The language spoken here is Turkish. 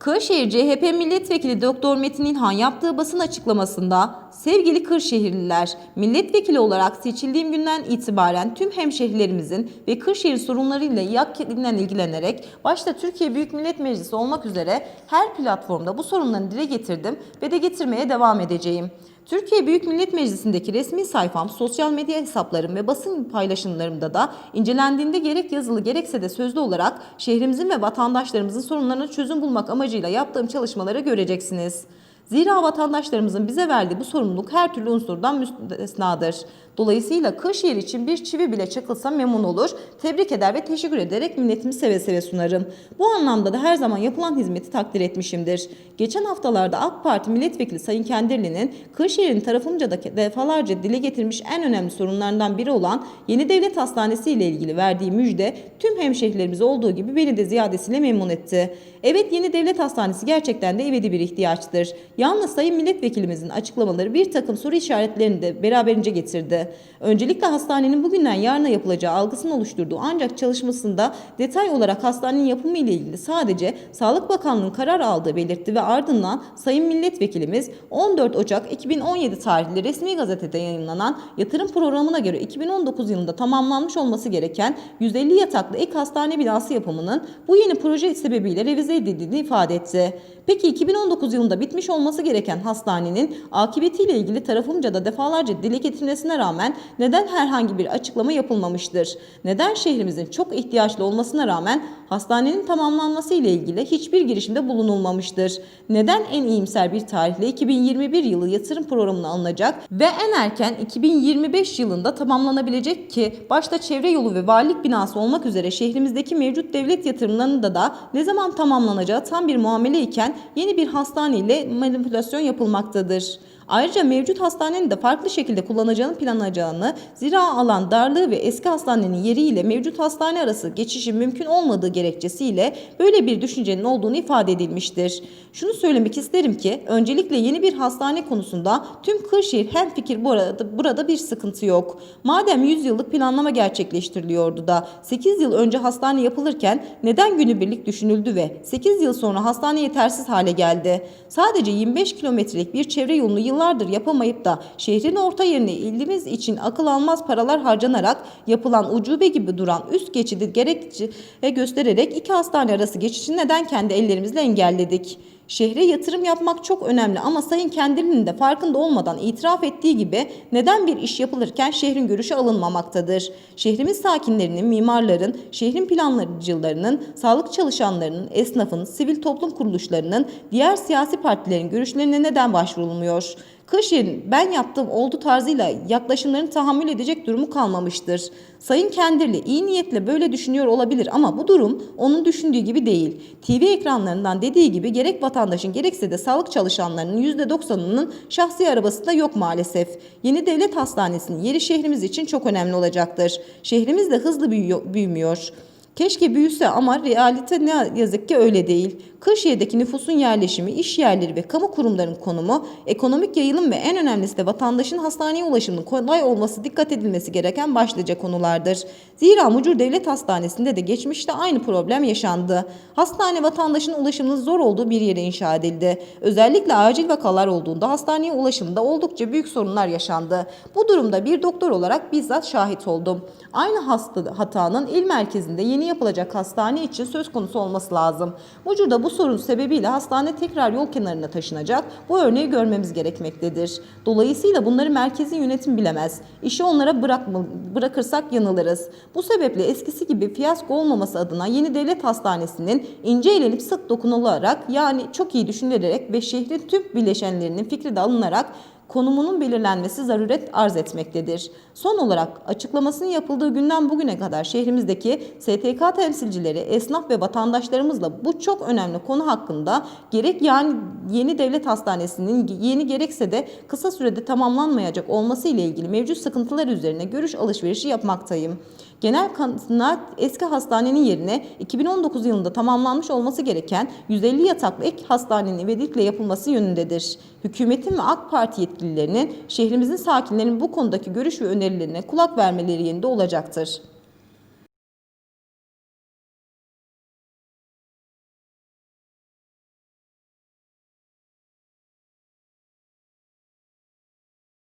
Kırşehir CHP Milletvekili Doktor Metin İlhan yaptığı basın açıklamasında sevgili Kırşehirliler, milletvekili olarak seçildiğim günden itibaren tüm hemşehrilerimizin ve Kırşehir sorunlarıyla yakından ilgilenerek başta Türkiye Büyük Millet Meclisi olmak üzere her platformda bu sorunları dile getirdim ve de getirmeye devam edeceğim. Türkiye Büyük Millet Meclisi'ndeki resmi sayfam, sosyal medya hesaplarım ve basın paylaşımlarımda da incelendiğinde gerek yazılı gerekse de sözlü olarak şehrimizin ve vatandaşlarımızın sorunlarına çözüm bulmak amacıyla yaptığım çalışmaları göreceksiniz. Zira vatandaşlarımızın bize verdiği bu sorumluluk her türlü unsurdan müstesnadır. Dolayısıyla Kırşehir için bir çivi bile çakılsa memnun olur, tebrik eder ve teşekkür ederek minnetimi seve seve sunarım. Bu anlamda da her zaman yapılan hizmeti takdir etmişimdir. Geçen haftalarda AK Parti Milletvekili Sayın Kendirli'nin Kırşehir'in tarafımca da defalarca dile getirmiş en önemli sorunlarından biri olan Yeni Devlet Hastanesi ile ilgili verdiği müjde tüm hemşehrilerimizi olduğu gibi beni de ziyadesiyle memnun etti. Evet Yeni Devlet Hastanesi gerçekten de ebedi bir ihtiyaçtır. Yalnız Sayın Milletvekilimizin açıklamaları bir takım soru işaretlerini de beraberinde getirdi. Öncelikle hastanenin bugünden yarına yapılacağı algısını oluşturduğu ancak çalışmasında detay olarak hastanenin yapımı ile ilgili sadece Sağlık Bakanlığı'nın karar aldığı belirtti ve ardından Sayın Milletvekilimiz 14 Ocak 2017 tarihli resmi gazetede yayınlanan yatırım programına göre 2019 yılında tamamlanmış olması gereken 150 yataklı ek hastane binası yapımının bu yeni proje sebebiyle revize edildiğini ifade etti. Peki 2019 yılında bitmiş olması gereken hastanenin akıbetiyle ilgili tarafımca da defalarca dile getirilmesine rağmen neden herhangi bir açıklama yapılmamıştır? Neden şehrimizin çok ihtiyaçlı olmasına rağmen hastanenin tamamlanması ile ilgili hiçbir girişimde bulunulmamıştır? Neden en iyimser bir tarihle 2021 yılı yatırım programına alınacak ve en erken 2025 yılında tamamlanabilecek ki başta çevre yolu ve valilik binası olmak üzere şehrimizdeki mevcut devlet yatırımlarında da ne zaman tamamlanacağı tam bir muamele iken yeni bir hastane ile manipülasyon yapılmaktadır. Ayrıca mevcut hastanenin de farklı şekilde kullanacağını planlayacağını, zira alan darlığı ve eski hastanenin yeriyle mevcut hastane arası geçişin mümkün olmadığı gerekçesiyle böyle bir düşüncenin olduğunu ifade edilmiştir. Şunu söylemek isterim ki öncelikle yeni bir hastane konusunda tüm Kırşehir hemfikir burada, burada bir sıkıntı yok. Madem 100 yıllık planlama gerçekleştiriliyordu da 8 yıl önce hastane yapılırken neden günübirlik düşünüldü ve 8 yıl sonra hastane yetersiz hale geldi? Sadece 25 kilometrelik bir çevre yolunu yıllardır yapamayıp da şehrin orta yerine ilimiz için akıl almaz paralar harcanarak yapılan ucube gibi duran üst geçidi gerekçe göstererek iki hastane arası geçişi neden kendi ellerimizle engelledik? Şehre yatırım yapmak çok önemli ama Sayın Kendili'nin de farkında olmadan itiraf ettiği gibi neden bir iş yapılırken şehrin görüşü alınmamaktadır. Şehrimiz sakinlerinin, mimarların, şehrin planlayıcılarının, sağlık çalışanlarının, esnafın, sivil toplum kuruluşlarının, diğer siyasi partilerin görüşlerine neden başvurulmuyor? Kırşehir'in ben yaptığım oldu tarzıyla yaklaşımlarını tahammül edecek durumu kalmamıştır. Sayın Kendirli iyi niyetle böyle düşünüyor olabilir ama bu durum onun düşündüğü gibi değil. TV ekranlarından dediği gibi gerek vatandaşın gerekse de sağlık çalışanlarının %90'ının şahsi arabasında yok maalesef. Yeni devlet hastanesinin yeri şehrimiz için çok önemli olacaktır. Şehrimiz de hızlı büyüyor, büyümüyor. Keşke büyüse ama realite ne yazık ki öyle değil. Kırşehir'deki nüfusun yerleşimi, iş yerleri ve kamu kurumlarının konumu, ekonomik yayılım ve en önemlisi de vatandaşın hastaneye ulaşımının kolay olması dikkat edilmesi gereken başlıca konulardır. Zira Mucur Devlet Hastanesi'nde de geçmişte aynı problem yaşandı. Hastane vatandaşın ulaşımının zor olduğu bir yere inşa edildi. Özellikle acil vakalar olduğunda hastaneye ulaşımda oldukça büyük sorunlar yaşandı. Bu durumda bir doktor olarak bizzat şahit oldum. Aynı hasta hatanın il merkezinde yeni yapılacak hastane için söz konusu olması lazım. Mucur'da bu sorun sebebiyle hastane tekrar yol kenarına taşınacak. Bu örneği görmemiz gerekmektedir. Dolayısıyla bunları merkezi yönetim bilemez. İşi onlara bırakma, bırakırsak yanılırız. Bu sebeple eskisi gibi fiyasko olmaması adına yeni devlet hastanesinin ince elenip sık dokunularak yani çok iyi düşünülerek ve şehrin tüm bileşenlerinin fikri de alınarak konumunun belirlenmesi zaruret arz etmektedir. Son olarak açıklamasının yapıldığı günden bugüne kadar şehrimizdeki STK temsilcileri, esnaf ve vatandaşlarımızla bu çok önemli konu hakkında gerek yani yeni devlet hastanesinin yeni gerekse de kısa sürede tamamlanmayacak olması ile ilgili mevcut sıkıntılar üzerine görüş alışverişi yapmaktayım. Genel kanaat eski hastanenin yerine 2019 yılında tamamlanmış olması gereken 150 yataklı ek hastanenin ivedilikle yapılması yönündedir. Hükümetin ve AK Parti yetkililerinin şehrimizin sakinlerinin bu konudaki görüş ve önerilerine kulak vermeleri yerinde olacaktır.